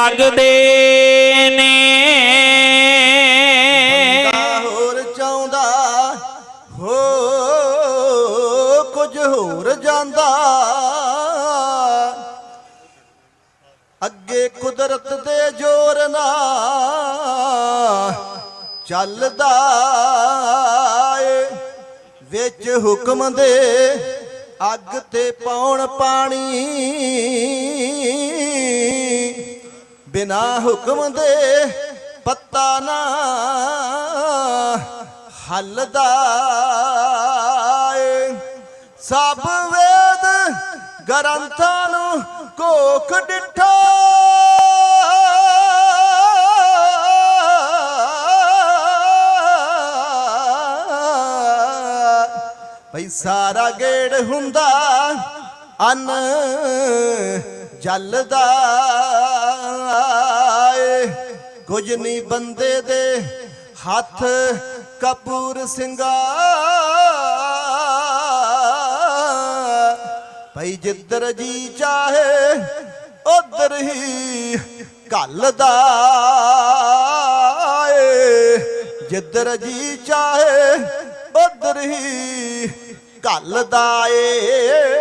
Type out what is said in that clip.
ਲੱਗਦੇ ਨੇ। ਬੰਦਾ ਹੋਰ ਚਾਹੁੰਦਾ, ਹੋ ਕੁਝ ਹੋਰ ਜਾਂਦਾ। ਅੱਗੇ ਕੁਦਰਤ ਦੇ ਜ਼ੋਰ ਨਾਲ ਚੱਲਦਾ ਏ। ਵਿੱਚ ਹੁਕਮ ਦੇ ਅੱਗ ਤੇ ਪਾਉਣ ਪਾਣੀ ਬਿਨਾ ਹੁਕਮ ਦੇ ਪੱਤਾ ਨਾ ਹੱਲਦਾ ਏ। ਸਭ ਵੇਦ ਗ੍ਰੰਥਾਂ ਨੂੰ ਕੋਖ ਡਿਠਾ ਭਈ ਸਾਰਾ ਗੇੜ ਹੁੰਦਾ, ਅੰਨ ਜਲਦਾ। ਕੁਝ ਨਹੀਂ ਬੰਦੇ ਦੇ ਹੱਥ ਕਪੂਰ ਸਿੰਘਾ ਭਈ ਜਿੱਧਰ ਜੀ ਚਾਹੇ, ਉਧਰ ਹੀ ਘੱਲਦਾ ਏ। ਜਿੱਧਰ ਜੀ ਚਾਹੇ, ਉਧਰ ਹੀ ਘੱਲਦਾ ਏ।